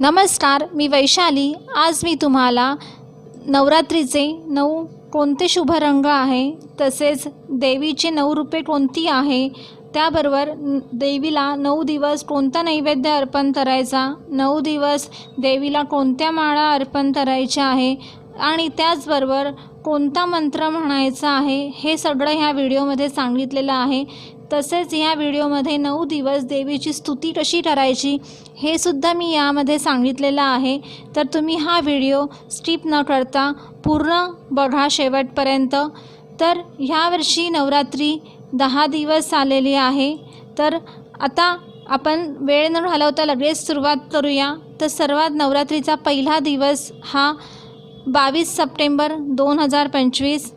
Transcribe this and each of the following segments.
नमस्कार मी वैशाली. आज मी तुम्हाला नवरात्रीचे नऊ कोणते शुभ रंग आहे तसेच देवीचे नऊ रूपे कोणती आहे त्याबरोबर देवीला नऊ दिवस कोणता नैवेद्य अर्पण करायचा नऊ दिवस देवीला कोणत्या माळा अर्पण करायच्या आहे आणि त्याचबरोबर कोणता मंत्र म्हणायचा आहे हे सगळं ह्या व्हिडिओमध्ये सांगितलेलं आहे. तसेच या व्हिडिओमध्ये नऊ दिवस देवीची स्तुती कशी करायची हे सुद्धा मी यामध्ये सांगितलेलं आहे. तर तुम्ही हा व्हिडिओ स्किप न करता पूर्ण बघा शेवटपर्यंत. तर ह्यावर्षी नवरात्री दहा दिवस आलेली आहे. तर आता आपण वेळ न घालवता लगेच सुरुवात करूया. तर सर्वात नवरात्रीचा पहिला दिवस हा बावीस सप्टेंबर दोन हजार पंचवीस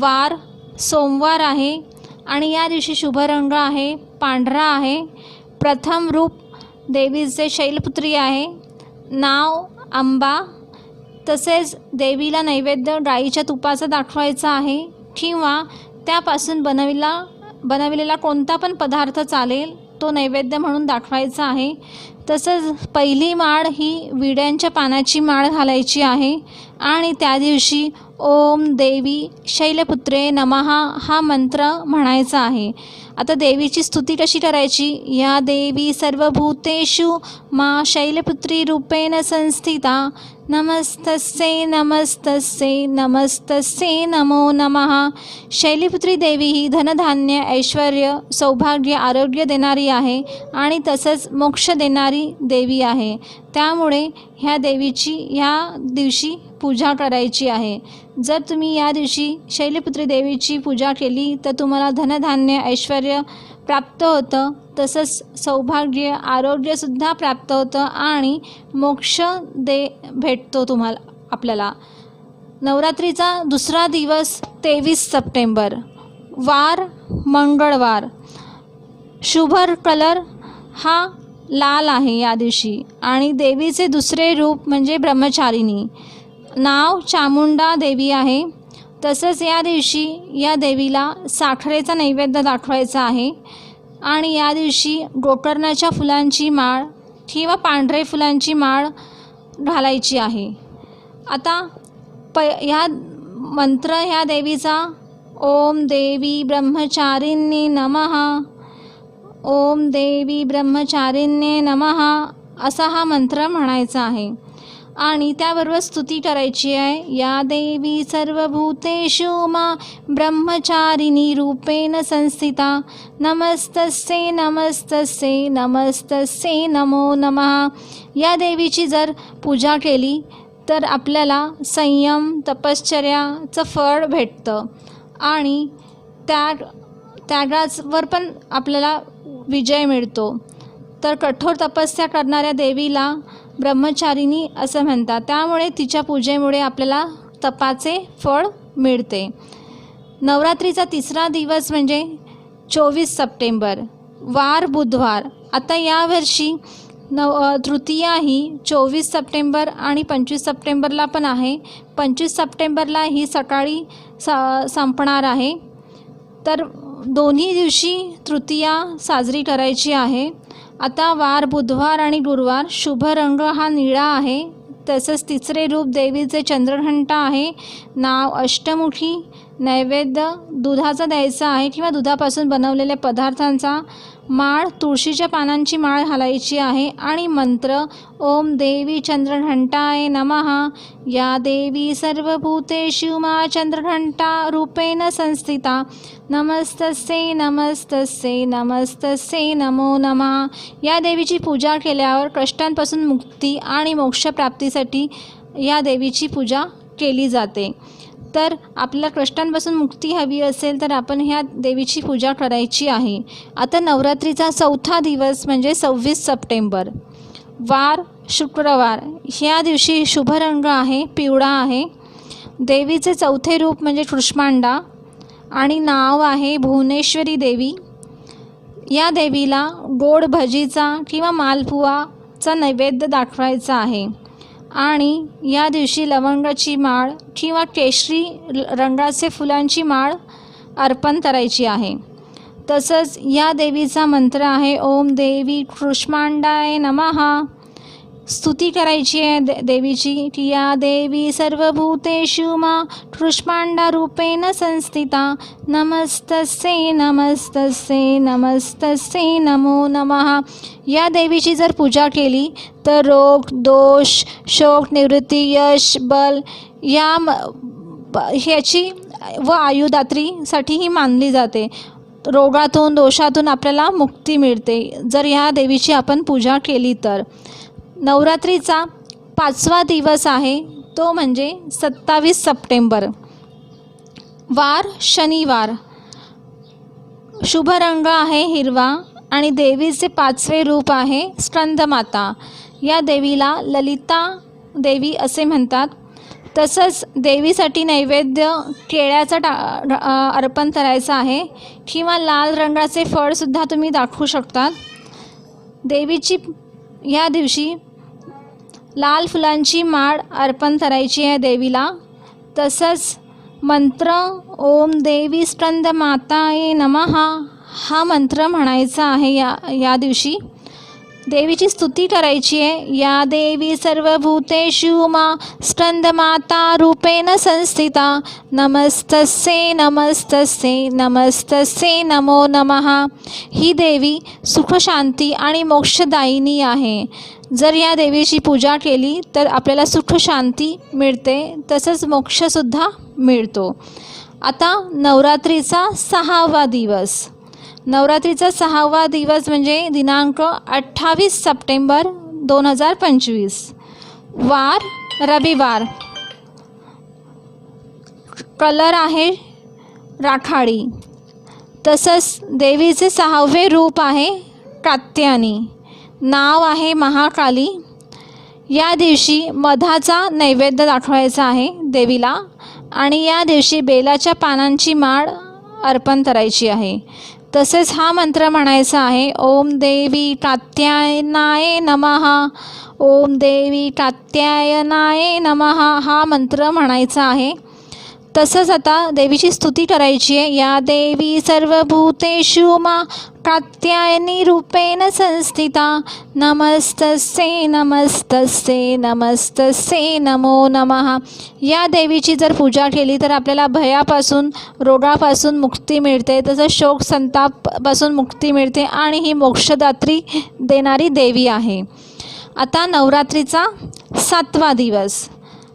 वार सोमवार आहे. आणि या दिवशी शुभ रंग आहे पांढरा आहे. प्रथम रूप देवीचे शैलपुत्री आहे. नाव आंबा. तसेच देवीला नैवेद्य गाईच्या तुपाचा दाखवायचा आहे किंवा त्यापासून बनविला बनविलेला कोणता पण पदार्थ चालेल तो नैवेद्य म्हणून दाखवायचा आहे. तसंच पहिली माळ ही विड्यांच्या पानाची माळ घालायची आहे. आणि त्या दिवशी ओम देवी शैलपुत्रे नमहा हा मंत्र म्हणायचा आहे. आता देवीची स्तुती कशी करायची? या देवी सर्वभूतेषु मा शैलपुत्री रूपेण संस्थिता. नमस्तस्ये नमस्तस्ये नमस्तस्ये नमो नमः. शैलीपुत्री देवी ही धनधान्य ऐश्वर सौभाग्य आरोग्य देणारी आहे आणि तसंच मोक्ष देणारी देवी आहे. त्यामुळे ह्या देवीची ह्या दिवशी पूजा करायची आहे. जर तुम्ही या दिवशी शैलपुत्री देवीची पूजा केली तर तुम्हाला धनधान्य ऐश्वर प्राप्त होतं. तसंच सौभाग्य आरोग्यसुद्धा प्राप्त होतं आणि मोक्ष दे भेटतो तुम्हाला आपल्याला. नवरात्रीचा दुसरा दिवस तेवीस सप्टेंबर. वार मंगळवार. शुभर कलर हा लाल आहे या दिवशी. आणि देवीचे दुसरे रूप म्हणजे ब्रह्मचारिणी. नाव चामुंडा देवी आहे. तसंच या दिवशी या देवीला साखरेचा नैवेद्य दाखवायचा आहे. आणि या दिवशी गोकर्णाच्या फुलांची माळ किंवा पांढरे फुलांची माळ घालायची आहे. आता प ह्या मंत्र ह्या देवीचा ओम देवी ब्रह्मचारिणी नमः ओम देवी ब्रह्मचारिण्ये नमः असा हा मंत्र म्हणायचा आहे. आणि त्याबरोबर स्तुती करायची आहे. या देवी सर्वभूतेषु मा ब्रह्मचारिणी रूपेण संस्थिता. नमस्तस्ये नमस्तस्ये नमस्तस्ये नमो नमः. या देवीची जर पूजा केली तर आपल्याला संयम तपश्चर्याचं फळ भेटतं. आणि त्या त्यागाचवर पण आपल्याला विजय मिळतो. तर कठोर तपस्या करणाऱ्या देवीला ब्रह्मचारिणी असं म्हणतात. त्यामुळे तिच्या पूजेमुळे आपल्याला तपाचे फळ मिळते. नवरात्रीचा तिसरा दिवस म्हणजे चोवीस सप्टेंबर वार बुधवार. आता यावर्षी नव तृतीया ही चोवीस सप्टेंबर आणि पंचवीस सप्टेंबरला पण आहे. पंचवीस सप्टेंबरला ही सकाळी स संपणार आहे. तर दोन्ही दिवशी तृतीया साजरी करायची आहे. आता वार बुधवार आणि गुरुवार शुभ रंग हा निळा आहे. तसंच तिसरे रूप देवीचे चंद्रघंटा आहे. नाव अष्टमुखी. नैवेद्य दुधाचा द्यायचा आहे किंवा दुधापासून बनवलेल्या पदार्थांचा माळ तुळशीच्या पानांची माळ घालायची आहे. आणि मंत्र ओम देवी चंद्रघंटाय नमः. या देवी सर्वभूते शिवमा चंद्रघंटा रूपेण संस्थिता. नमस्तस्ये नमस्तस्ये नमस्तस्ये नमो नमः. या देवीची पूजा केल्यावर कष्टांपासून मुक्ती आणि मोक्षप्राप्तीसाठी या देवीची पूजा केली जाते. तर आपल्या कष्टांपासून मुक्ती हवी असेल तर आपण ह्या देवीची पूजा करायची आहे. आता नवरात्रीचा चौथा दिवस म्हणजे सव्वीस सप्टेंबर. वार शुक्रवार ह्या दिवशी शुभ रंग आहे पिवळा आहे. देवीचे चौथे रूप म्हणजे कृष्मांडा आणि नाव आहे भुवनेश्वरी देवी. या देवीला गोड भजीचा किंवा मालपुवाचा नैवेद्य दाखवायचा आहे. आणि या दिवशी लवंगाची माळ किंवा केशरी रंगाचे फुलांची माळ अर्पण करायची आहे. तसंच या देवीचा मंत्र आहे ओम देवी कृष्मांडाय नमः. स्तुती करायची आहे दे देवीची. की या देवी सर्वभूतेषु मा रूपेण संस्थिता. नमस्तस्ये नमस्तस्ये नमस्तस्ये नमो नमः. या देवीची जर पूजा केली तर रोग दोष शोक निवृत्ती यश बल या ह्याची व आयुदात्रीसाठी ही मानली जाते. रोगातून दोषातून आपल्याला मुक्ती मिळते. जर ह्या देवीची आपण पूजा केली तर. नवरात्रीचा पाचवा दिवस आहे तो म्हणजे सत्तावीस सप्टेंबर. वार शनिवार. शुभ रंग आहे हिरवा आणि देवीचे पाचवे रूप आहे स्कंदमाता. या देवीला ललिता देवी असे म्हणतात. तसंच देवीसाठी नैवेद्य केळ्याचा टा अर्पण करायचं आहे किंवा लाल रंगाचे फळसुद्धा तुम्ही दाखवू शकतात. देवीची या दिवशी लाल फुलांची माळ अर्पण करायची आहे देवीला. तसंच मंत्र ओम देवी स्कंद माताये नमहा हा मंत्र म्हणायचा आहे या या दिवशी. देवीची स्तुती करायची आहे. या देवी सर्वभूतेषु मा स्कंदमाता रूपेण संस्थिता. नमस्तस्ये नमस्तस्ये नमस्तस्ये नमो नमः. ही देवी सुखशांती आणि मोक्षदायिनी आहे. जर या देवीची पूजा केली तर आपल्याला सुखशांती मिळते तसंच मोक्षसुद्धा मिळतो. आता नवरात्रीचा सहावा दिवस. नवरात्रीचा सहावा दिवस म्हणजे दिनांक अठ्ठावीस सप्टेंबर दोन हजार पंचवीस. वार रविवार. कलर आहे राखाडी. तसंच देवीचे सहावे रूप आहे कात्यानी नाव आहे महाकाली. या दिवशी मधाचा नैवेद्य दाखवायचा आहे देवीला आणि या दिवशी बेलाच्या पानांची माळ अर्पण करायची आहे. तसेच हा मंत्र म्हणायचा आहे ओम देवी कात्यायनाय नमः ओम देवी कात्यायनाय नमः हा मंत्र म्हणायचा आहे. तसंच आता देवीची स्तुती करायची आहे. या देवी सर्वभूतेषु मा कात्यायनी रूपेण संस्थिता। नमस्तस्ये नमस्तस्ये नमस्तस्ये नमो नमः। या देवीची जर पूजा केली तर आपल्याला भयापासून रोगापासून मुक्ती मिळते तसंच शोक संतापापासून मुक्ती मिळते आणि ही मोक्षदात्री देणारी देवी आहे. आता नवरात्रीचा सातवा दिवस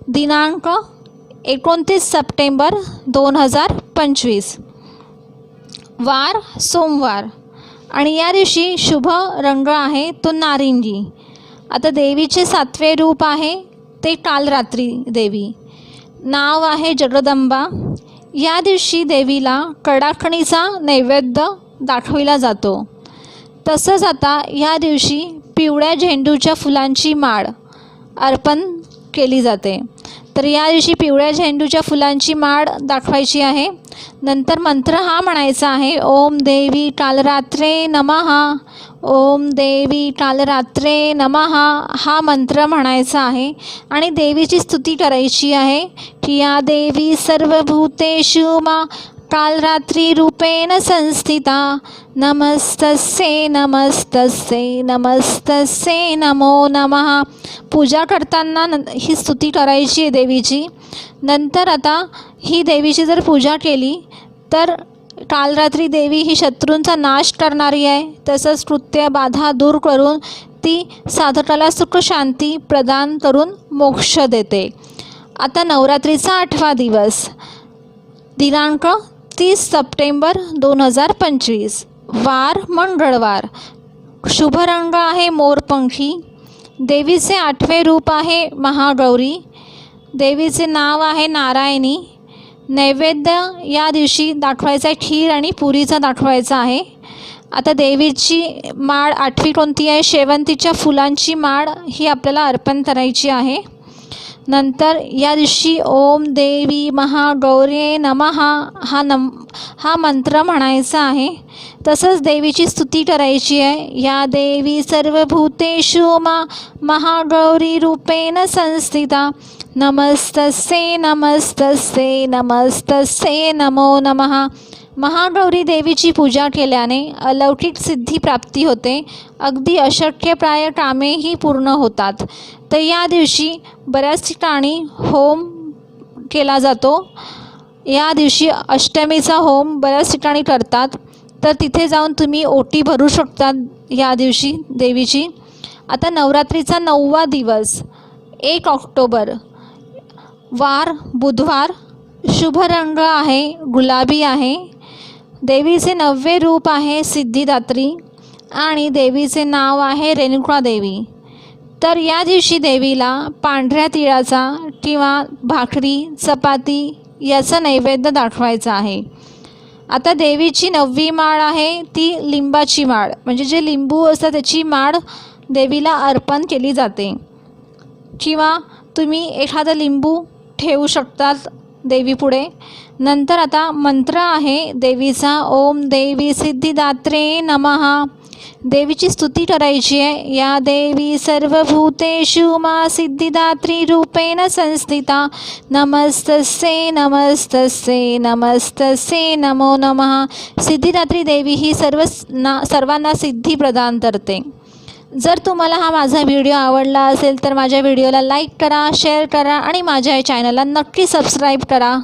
दिनांक एकोणतीस सप्टेंबर दोन हजार पंचवीस. वार सोमवार. आणि या दिवशी शुभ रंग आहे तो नारिंगी. आता देवीचे सातवे रूप आहे ते काल रात्री देवी. नाव आहे जगदंबा. या दिवशी देवीला कडाखणीचा नैवेद्य दाखविला जातो. तसंच आता या दिवशी पिवळ्या झेंडूच्या फुलांची माळ अर्पण केली जाते. तर या दिवशी पिवळ्या झेंडूच्या फुलांची माळ दाखवायची आहे. नंतर मंत्र हा म्हणायचा आहे ओम देवी कालरात्रे नमहा ओम देवी कालरात्रे नमहा हा मंत्र म्हणायचा आहे आणि देवीची स्तुती करायची आहे की या देवी सर्वभूतेषु मा कालरात्रिरूपेण संस्थिता। नमस्तस्ये नमस्तस्ये नमस्तस्ये नमो नमः। पूजा करताना न ही स्तुती करायची आहे देवीची. नंतर आता ही देवीची जर पूजा केली तर काल रात्री देवी ही शत्रूंचा नाश करणारी आहे. तसंच कृत्य बाधा दूर करून ती साधकाला सुख शांती प्रदान करून मोक्ष देते. आता नवरात्रीचा आठवा दिवस. दिनांक तीस सप्टेंबर दोन हजार पंचवीस. वार मंगळवार. शुभ रंग आहे मोरपंखी. देवीचे आठवे रूप आहे महागौरी. देवीचे नाव आहे नारायणी. नैवेद्य या दिवशी दाखवायचा आहे खीर आणि पुरीचा दाखवायचा आहे. आता देवीची माळ आठवी कोणती आहे? शेवंतीच्या फुलांची माळ ही आपल्याला अर्पण करायची आहे. नंतर या दिवशी ओम देवी महागौरे नमहा हा नम हा मंत्र म्हणायचा आहे. तसंच देवीची स्तुती करायची आहे. या देवी सर्वभूतेषु मा महागौरी रूपेण संस्थिता. नमस्तस्ये नमस्तस्ये नमस्तस्ये नमो नमः. महागौरी देवीची पूजा केल्याने अलौकिक सिद्धी प्राप्ती होते. अगदी अशक्यप्राय कामेही पूर्ण होतात. तर या दिवशी बऱ्याच ठिकाणी होम केला जातो. या दिवशी अष्टमीचा होम बऱ्याच ठिकाणी करतात. तर तिथे जाऊन तुम्ही ओटी भरू शकता या दिवशी देवीची. आता नवरात्रीचा नववा दिवस एक ऑक्टोबर. वार बुधवार शुभ रंग आहे गुलाबी आहे. देवीचे नववे रूप आहे सिद्धिदात्री आणि देवीचे नाव आहे रेणुका देवी तर या दिवशी देवीला पांढऱ्या तिळाचा किंवा भाकरी चपाती याचा नैवेद्य दाखवायचा आहे. आता देवीची नववी माळ आहे ती लिंबाची माळ. म्हणजे जे लिंबू असतं त्याची माळ देवीला अर्पण केली जाते. किंवा तुम्ही एखादं लिंबू ठेवू शकतात देवीपुढे नंतर आता मंत्र आहे देवीचा ओम देवी सिद्धिदात्रे नमः. देवीची स्तुती करायची आहे. या देवी सर्वभूतेषु मा सिद्धिदात्री रूपेण संस्थिता. नमस्तस्ये नमस्तस्ये नमस्तस्ये नमो नमः. सिद्धिदात्री देवी ही सर्व ना सर्वांना सिद्धी प्रदान करते. जर तुम्हाला हा माझा व्हिडिओ आवडला असेल तर माझ्या व्हिडिओला लाईक करा शेअर करा आणि माझ्या या चॅनलला नक्की सबस्क्राईब करा.